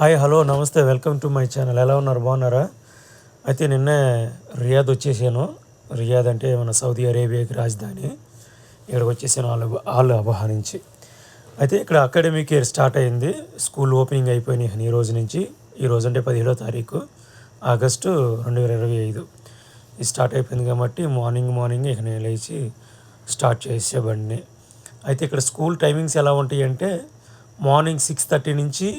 Hi hello నమస్తే welcome to my channel. ఎలా ఉన్నారు? బాగున్నారా? అయితే నిన్నే రియాద్ వచ్చేసాను. రియాద్ అంటే మన సౌదీ అరేబియాకి రాజధాని. ఇక్కడికి వచ్చేసాను వాళ్ళు వాళ్ళు అపహరించి. అయితే ఇక్కడ అకాడమిక్ ఇయర్ స్టార్ట్ అయింది. స్కూల్ ఓపెనింగ్ అయిపోయినాయి ఈ రోజు నుంచి. ఈ రోజు అంటే పదిహేడో తారీఖు ఆగస్టు రెండు వేల ఇరవై ఐదు. ఇది స్టార్ట్ అయిపోయింది కాబట్టి మార్నింగ్ మార్నింగ్ ఇక నేను లేచి స్టార్ట్ చేసే బండిని అయితే ఇక్కడ స్కూల్ టైమింగ్స్ ఎలా ఉంటాయి అంటే మార్నింగ్ సిక్స్ థర్టీ నుంచి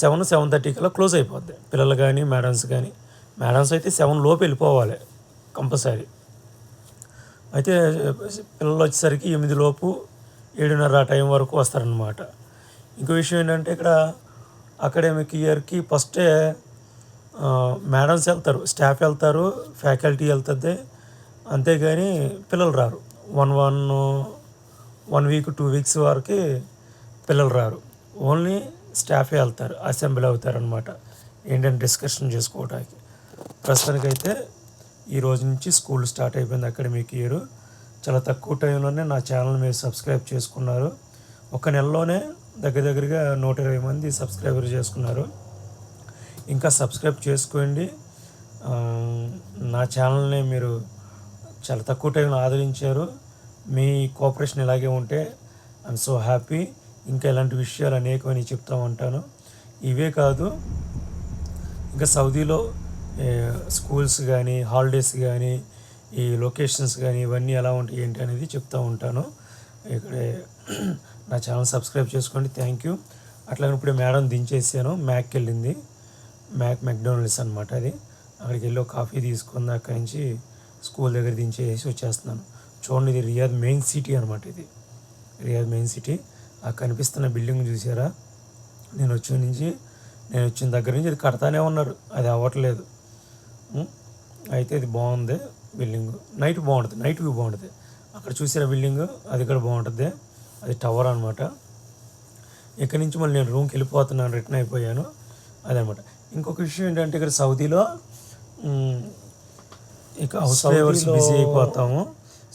సెవెన్ సెవెన్ థర్టీ కల్లా క్లోజ్ అయిపోద్ది. పిల్లలు కానీ మేడమ్స్ కానీ మేడమ్స్ అయితే సెవెన్ లోపు వెళ్ళిపోవాలి కంపల్సరీ. అయితే పిల్లలు వచ్చేసరికి ఎనిమిది లోపు ఏడున్నర ఆ టైం వరకు వస్తారనమాట ఇంకో విషయం ఏంటంటే ఇక్కడ అకాడమిక్ ఇయర్కి ఫస్టే మేడమ్స్ వెళ్తారు స్టాఫ్ వెళ్తారు ఫ్యాకల్టీ వెళ్తుంది. అంతేగాని పిల్లలు రారు. One one one week two weeks వరకు పిల్లలు రారు. ఓన్లీ స్టాఫే వెళ్తారు అసెంబ్లీ అవుతారు అనమాట ఏంటంటే డిస్కషన్ చేసుకోవడానికి ప్రస్తుతానికైతే ఈ రోజు నుంచి స్కూల్ స్టార్ట్ అయిపోయింది అకాడమిక్ ఇయర్. చాలా తక్కువ టైంలోనే నా ఛానల్ మీరు సబ్స్క్రైబ్ చేసుకున్నారు. ఒక నెలలోనే దగ్గర దగ్గరగా నూట ఇరవై మంది సబ్స్క్రైబర్ చేసుకున్నారు. ఇంకా సబ్స్క్రైబ్ చేసుకోండి. నా ఛానల్ని మీరు చాలా తక్కువ టైంలో ఆదరించారు. మీ కోఆపరేషన్ ఇలాగే ఉంటే ఐఎమ్ సో హ్యాపీ. ఇంకా ఇలాంటి విషయాలు అనేకమని చెప్తూ ఉంటాను. ఇవే కాదు ఇంకా సౌదీలో స్కూల్స్ కానీ హాలిడేస్ కానీ ఈ లొకేషన్స్ కానీ ఇవన్నీ ఎలా ఉంటాయి ఏంటి అనేది చెప్తూ ఉంటాను. ఇక్కడ నా ఛానల్ సబ్స్క్రైబ్ చేసుకోండి. Thank you. అట్లాగే ఇప్పుడు మేడం దించేసాను. మ్యాక్కి వెళ్ళింది. మ్యాక్ మెక్డోనల్డ్స్ అనమాట అది. అక్కడికి వెళ్ళి ఒక కాఫీ తీసుకుంది. అక్కడి నుంచి స్కూల్ దగ్గర దించేసి వచ్చేస్తున్నాను. చూడండి ఇది రియాద్ మెయిన్ సిటీ అనమాట ఇది. Riyadh main city. ఆ కనిపిస్తున్న బిల్డింగ్ చూసారా? నేను వచ్చిన నుంచి నేను వచ్చిన దగ్గర నుంచి అది కడతానే ఉన్నారు. అది అవ్వట్లేదు? అయితే ఇది బాగుంది బిల్డింగ్. నైట్ బాగుంటుంది నైట్ వ్యూ బాగుంటుంది. అక్కడ చూసిన బిల్డింగ్? అది కూడా బాగుంటుంది. అది టవర్ అనమాట ఇక్కడి నుంచి మళ్ళీ నేను రూమ్కి వెళ్ళిపోతున్నాను రిటర్న్ అయిపోయాను. అదనమాట ఇంకొక విషయం ఏంటంటే ఇక్కడ సౌదీలో ఇక హౌస్ డ్రైవర్స్ బిజీ అయిపోతాము.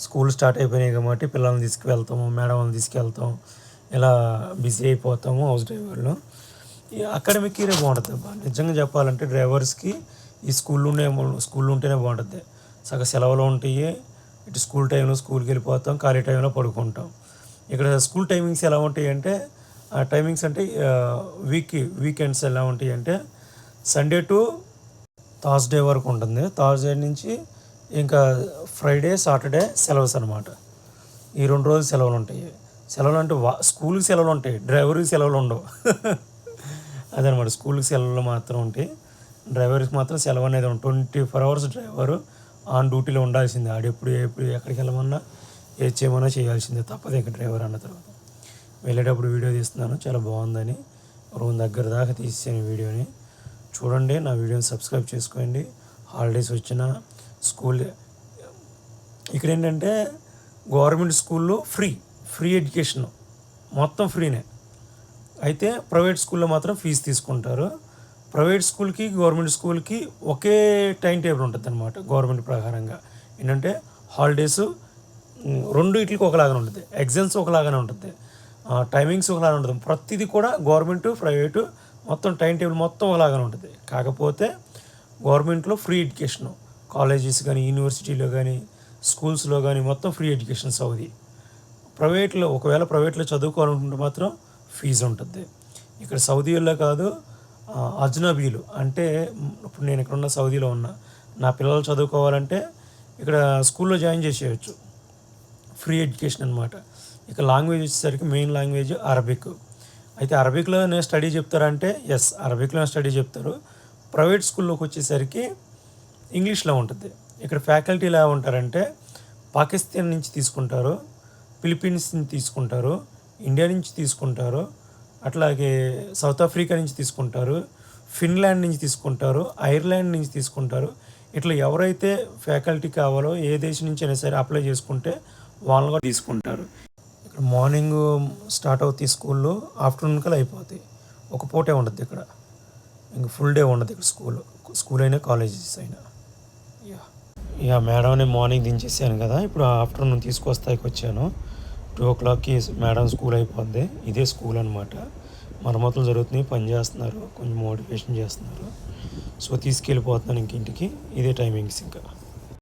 స్కూల్ స్టార్ట్ అయిపోయినాయి కాబట్టి పిల్లల్ని తీసుకువెళ్తాము మేడం వాళ్ళని తీసుకెళ్తాం. ఇలా బిజీ అయిపోతాము హౌస్ డ్రైవర్లో. ఈ అకాడమిక్ ఇయర్ బాగుంటుంది నిజంగా చెప్పాలంటే డ్రైవర్స్కి ఈ స్కూల్లోనే స్కూల్లో ఉంటేనే బాగుంటుంది. సగ సెలవులు ఉంటాయి. ఇటు స్కూల్ టైంలో స్కూల్కి వెళ్ళిపోతాం ఖాళీ టైంలో పడుకుంటాం. ఇక్కడ స్కూల్ టైమింగ్స్ ఎలా ఉంటాయి అంటే ఆ టైమింగ్స్ అంటే వీక్ వీకెండ్స్ ఎలా ఉంటాయి అంటే సండే టు థర్స్డే వరకు ఉంటుంది. థర్స్డే నుంచి ఇంకా ఫ్రైడే సాటర్డే సెలవుస్ అనమాట ఈ రెండు రోజులు సెలవులు ఉంటాయి. సెలవులు అంటే వా స్కూల్కి సెలవులు ఉంటాయి డ్రైవర్కి సెలవులు ఉండవు అదనమాట స్కూల్కి సెలవులు మాత్రం ఉంటాయి. డ్రైవర్కి మాత్రం సెలవు అనేది ఉంటుంది twenty four hours driver on డ్యూటీలో ఉండాల్సిందే. ఆడెప్పుడు ఎప్పుడు ఎక్కడికి వెళ్ళమన్నా ఏ చేయమన్నా చేయాల్సిందే తప్పదు ఇక డ్రైవర్ అన్న తర్వాత. వెళ్ళేటప్పుడు వీడియో తీస్తున్నాను చాలా బాగుందని. రూమ్ దగ్గర దాకా తీసాను వీడియోని. చూడండి నా వీడియోని సబ్స్క్రైబ్ చేసుకోండి. హాలిడేస్ వచ్చిన స్కూల్ ఇక్కడ ఏంటంటే గవర్నమెంట్ స్కూల్లో ఫ్రీ. Free education. మొత్తం ఫ్రీనే. అయితే ప్రైవేట్ స్కూల్లో మాత్రం ఫీజు తీసుకుంటారు. ప్రైవేట్ స్కూల్కి గవర్నమెంట్ స్కూల్కి ఒకే టైం టేబుల్ ఉంటుంది అనమాట గవర్నమెంట్ ప్రకారంగా. ఏంటంటే హాలిడేస్ రెండు ఇట్లకి ఒకలాగానే ఉంటుంది. ఎగ్జామ్స్ ఒకలాగానే ఉంటుంది. టైమింగ్స్ ఒకలాగా ఉంటుంది. ప్రతిదీ కూడా గవర్నమెంట్ ప్రైవేటు మొత్తం టైం టేబుల్ మొత్తం ఒకలాగానే ఉంటుంది. కాకపోతే గవర్నమెంట్లో ఫ్రీ ఎడ్యుకేషన్. కాలేజెస్ కానీ యూనివర్సిటీలో కానీ స్కూల్స్లో కానీ మొత్తం ఫ్రీ ఎడ్యుకేషన్ సౌదీ ప్రైవేట్లో ఒకవేళ ప్రైవేట్లో చదువుకోవాలనుకుంటే మాత్రం ఫీజు ఉంటుంది. ఇక్కడ సౌదీలో కాదు అజ్నబీలు. అంటే ఇప్పుడు నేను ఇక్కడ ఉన్న సౌదీలో ఉన్నా నా పిల్లలు చదువుకోవాలంటే ఇక్కడ స్కూల్లో జాయిన్ చేసేయచ్చు. ఫ్రీ ఎడ్యుకేషన్ అనమాట ఇక లాంగ్వేజ్ వచ్చేసరికి మెయిన్ లాంగ్వేజ్ అరబిక్. అయితే అరబిక్లో నేను స్టడీ చెప్తారంటే ఎస్ అరబిక్లోనే స్టడీ చెప్తారు. ప్రైవేట్ స్కూల్లోకి వచ్చేసరికి ఇంగ్లీష్లో ఉంటుంది. ఇక్కడ ఫ్యాకల్టీ ఎలా ఉంటారంటే పాకిస్తాన్ నుంచి తీసుకుంటారు. ఫిలిప్పీన్స్ నుంచి తీసుకుంటారు ఇండియా నుంచి తీసుకుంటారు అట్లాగే సౌత్ ఆఫ్రికా నుంచి తీసుకుంటారు ఫిన్లాండ్ నుంచి తీసుకుంటారు ఐర్లాండ్ నుంచి తీసుకుంటారు. ఇట్లా ఎవరైతే ఫ్యాకల్టీ కావాలో ఏ దేశం నుంచి అయినా సరే అప్లై చేసుకుంటే వాళ్ళని కూడా తీసుకుంటారు. ఇక్కడ మార్నింగ్ స్టార్ట్ అవుతాయి స్కూల్లో ఆఫ్టర్నూన్ కల్లా అయిపోతాయి. ఒక పూటే ఉండదు ఇక్కడ. ఇంక ఫుల్ డే ఉండదు ఇక్కడ స్కూల్. స్కూల్ అయినా కాలేజెస్ అయినా. యా. ఇక మేడంని మార్నింగ్ దించేసాను కదా. ఇప్పుడు ఆఫ్టర్నూన్ తీసుకొస్తాకి వచ్చాను టూ ఓ క్లాక్కి మేడం స్కూల్ అయిపోద్ది ఇదే స్కూల్ అనమాట మరమ్మతులు జరుగుతున్నాయి పని చేస్తున్నారు కొంచెం మోటివేషన్ చేస్తున్నారు. సో తీసుకెళ్ళిపోతున్నాను ఇంక ఇంటికి. ఇదే టైమింగ్స్ ఇంకా.